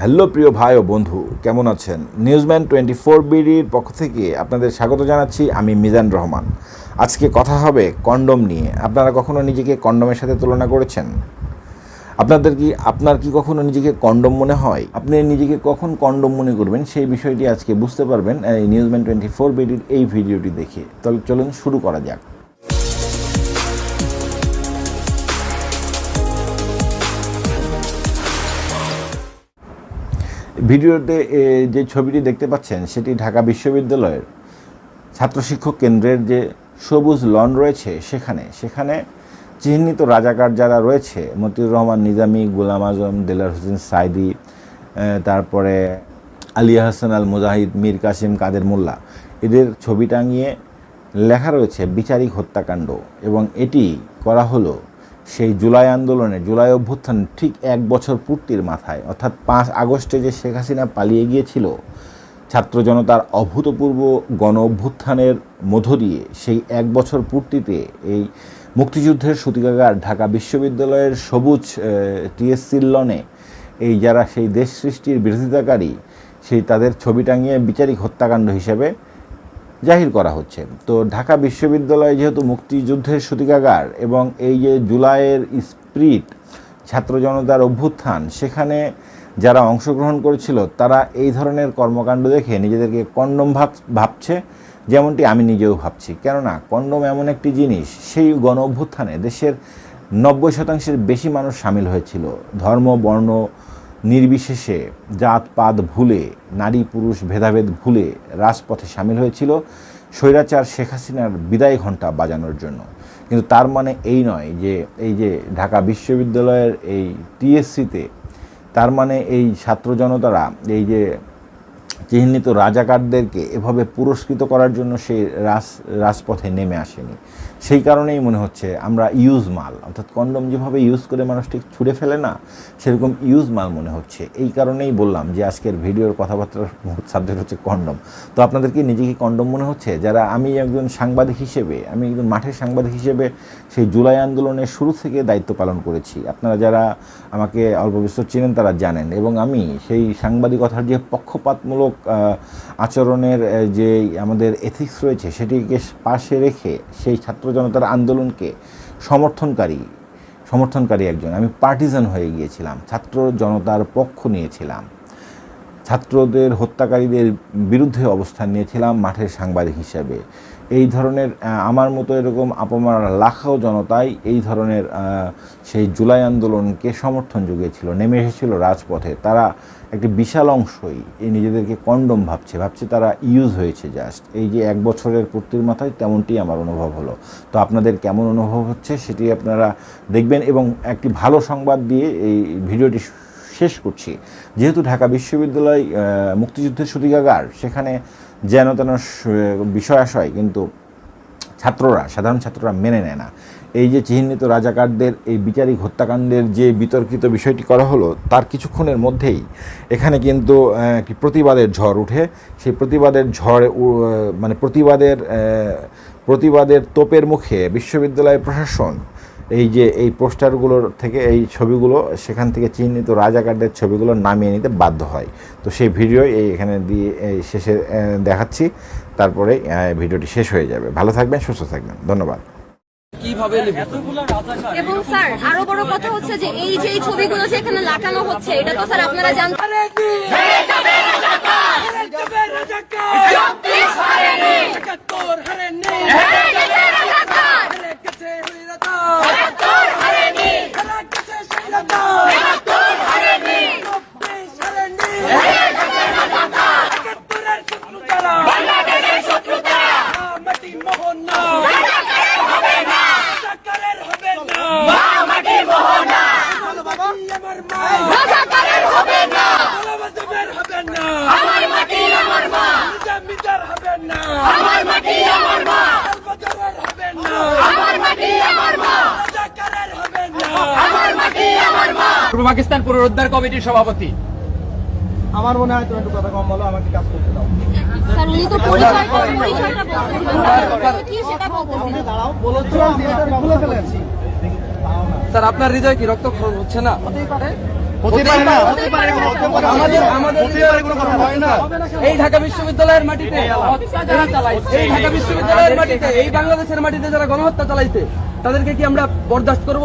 Hello প্রিয় ভাই ও বন্ধু, কেমন আছেন? নিউজম্যান টোয়েন্টি ফোর বিডির পক্ষ থেকে আপনাদের স্বাগত জানাচ্ছি, আমি মিজান রহমান। আজকে কথা হবে কন্ডম নিয়ে। আপনারা কখনো নিজেকে কন্ডমের সাথে তুলনা করেছেন? আপনাদের কি, আপনার কি কখনো নিজেকে কন্ডম মনে হয়? আপনি নিজেকে কখন কন্ডম মনে করবেন সেই বিষয়টি আজকে বুঝতে পারবেন এই নিউজম্যান টোয়েন্টি ফোর বিডির এই ভিডিওটি দেখে। তাহলে চলুন শুরু করা যাক। ভিডিওতে যে ছবিটি দেখতে পাচ্ছেন, সেটি ঢাকা বিশ্ববিদ্যালয়ের ছাত্র শিক্ষক কেন্দ্রের যে সবুজ লন রয়েছে সেখানে। সেখানে চিহ্নিত রাজাকার যারা রয়েছে, মতিউর রহমান নিজামী, গোলাম আজম, দেলার হোসেন সাইদি তারপরে আলিয়া হাসান আল মুজাহিদ, মীর কাসিম, কাদের মোল্লা, এদের ছবি টাঙিয়ে লেখা রয়েছে বিচারিক হত্যাকাণ্ড এবং এটি করা হলো সেই জুলাই আন্দোলনে, জুলাই অভ্যুত্থান ঠিক এক বছর পূর্তির মাথায়, অর্থাৎ পাঁচ আগস্টে যে শেখ হাসিনা পালিয়ে গিয়েছিল, ছাত্র জনতার অভূতপূর্ব গণ অভ্যুত্থানের মধ্য দিয়ে সেই এক বছর পূর্তিতে এই মুক্তিযুদ্ধের সূতিকাগার ঢাকা বিশ্ববিদ্যালয়ের সবুজ টিএসসির লনে এই যারা সেই দেশ সৃষ্টির বিরোধিতাকারী, সেই তাদের ছবি টাঙিয়ে বিচারিক হত্যাকাণ্ড হিসেবে জাহির করা হচ্ছে। তো ঢাকা বিশ্ববিদ্যালয় যেহেতু মুক্তিযুদ্ধের সূতিকাগার এবং এই যে জুলাইয়ের স্প্রিট, ছাত্র জনতার অভ্যুত্থান, সেখানে যারা অংশগ্রহণ করেছিল, তারা এই ধরনের কর্মকাণ্ড দেখে নিজেদেরকে কন্ডম ভাব, ভাবছে, যেমনটি আমি নিজেও ভাবছি। কেননা, কন্ডম এমন একটি জিনিস, সেই গণ অভ্যুত্থানে দেশের নব্বই শতাংশের বেশি মানুষ সামিল হয়েছিল। ধর্ম, বর্ণ নির্বিশেষে জাতপাত ভুলে নারী পুরুষ ভেদাভেদ ভুলে রাজপথে সামিল হয়েছিল স্বৈরাচার শেখ হাসিনার বিদায় ঘণ্টা বাজানোর জন্য। কিন্তু তার মানে এই নয় যে এই যে ঢাকা বিশ্ববিদ্যালয়ের এই টিএসসিতে, তার মানে এই ছাত্র জনতারা, এই যে চিহ্নিত রাজাকারদেরকে এভাবে পুরস্কৃত করার জন্য সেই রাজ, রাজপথে নেমে আসেনি। সেই কারণেই মনে হচ্ছে আমরা ইউজ মাল, অর্থাৎ কন্ডম যেভাবে ইউজ করে মানুষটি ছুঁড়ে ফেলে না, সেরকম ইউজ মাল মনে হচ্ছে। এই কারণেই বললাম যে আজকের ভিডিওর কথাবার্তার সাবজেক্ট হচ্ছে কন্ডম। তো আপনাদের কি নিজেকে কন্ডম মনে হচ্ছে? যারা আমি একজন সাংবাদিক হিসেবে, আমি একজন মাঠের সাংবাদিক হিসেবে সেই জুলাই আন্দোলনের শুরু থেকে দায়িত্ব পালন করেছি। আপনারা যারা আমাকে অল্প বিস্তর চেনেন তারা জানেন। এবং আমি সেই সাংবাদিকতার যে পক্ষপাতমূলক আচরণের যে আমাদের এথিক্স রয়েছে সেটিকে পাশে রেখে সেই ছাত্র জনতার আন্দোলনকে সমর্থনকারী সমর্থনকারী একজন। আমি পার্টিজান হয়ে গিয়েছিলাম, ছাত্র জনতার পক্ষ নিয়েছিলাম। ছাত্রদের, হত্যাকারীদের বিরুদ্ধে অবস্থান নিয়েছিলাম মাঠের সাংবাদিক হিসেবে। এই ধরনের আমার মতো এরকম আপমার লাখাও জনতাই এই ধরনের সেই জুলাই আন্দোলনকে সমর্থন জুগিয়েছিল নেমে এসেছিল রাজপথে। তারা একটি বিশাল অংশই এই নিজেদেরকে কন্ডম ভাবছে ভাবছে তারা ইউজ হয়েছে জাস্ট। এই যে এক বছরের পূর্তির মাথায় তেমনটি আমার অনুভব হলো। তো আপনাদের কেমন অনুভব হচ্ছে সেটি আপনারা দেখবেন এবং একটি ভালো সংবাদ দিয়ে এই ভিডিওটি শেষ করছি। যেহেতু ঢাকা বিশ্ববিদ্যালয় মুক্তিযুদ্ধের সূতিকাগার, সেখানে যেন তেন বিষয় কিন্তু ছাত্ররা, সাধারণ ছাত্ররা মেনে নেয় না। এই যে চিহ্নিত রাজাকারদের, এই বিচারিক হত্যাকাণ্ডের যে বিতর্কিত বিষয়টি করা হলো, তার কিছুক্ষণের মধ্যেই এখানে কিন্তু একটি প্রতিবাদের ঝড় উঠে। সেই প্রতিবাদের ঝড়ে মানে প্রতিবাদের প্রতিবাদের তোপের মুখে বিশ্ববিদ্যালয় প্রশাসন এই যে এই পোস্টারগুলোর থেকে এই ছবিগুলো সেখান থেকে চিহ্নিত রাজাকারদের ছবিগুলো নামিয়ে নিতে বাধ্য হয়। তো সেই ভিডিও এই এখানে দিয়ে এই শেষে দেখাচ্ছি। তারপরে ভিডিওটি শেষ হয়ে যাবে। ভালো থাকবেন সুস্থ থাকবেন। ধন্যবাদ। কীভাবে এবং স্যার আরও বড় কথা হচ্ছে যে এই যে ছবিগুলো যে লাগানো হচ্ছে এটা তো স্যার আপনারা জানতেন রাজাকারের হবে না। আমার মাটি আমার মা। আমার মাটি আমার মা। আমার মাটি আমার মা। আমার মাটি আমার মা। পূর্ব পাকিস্তান পুনরুদ্ধার কমিটির সভাপতি। আমার মনে হয় তুমি একটু কথা কম বলো আমাকে কাজ করতে দাও। স্যার উনি তো দাঁড়াও আমি এটা ভুলে ফেলেছি স্যার আপনার হৃদয় কি রক্তক্ষরণ হচ্ছে না? হতেই পারে। এই ঢাকা বিশ্ববিদ্যালয়ের মাটিতে এই ঢাকা বিশ্ববিদ্যালয়ের মাটিতে এই বাংলাদেশের মাটিতে যারা গণহত্যা চালাইছে তাদেরকে কি আমরা বরদাস্ত করব?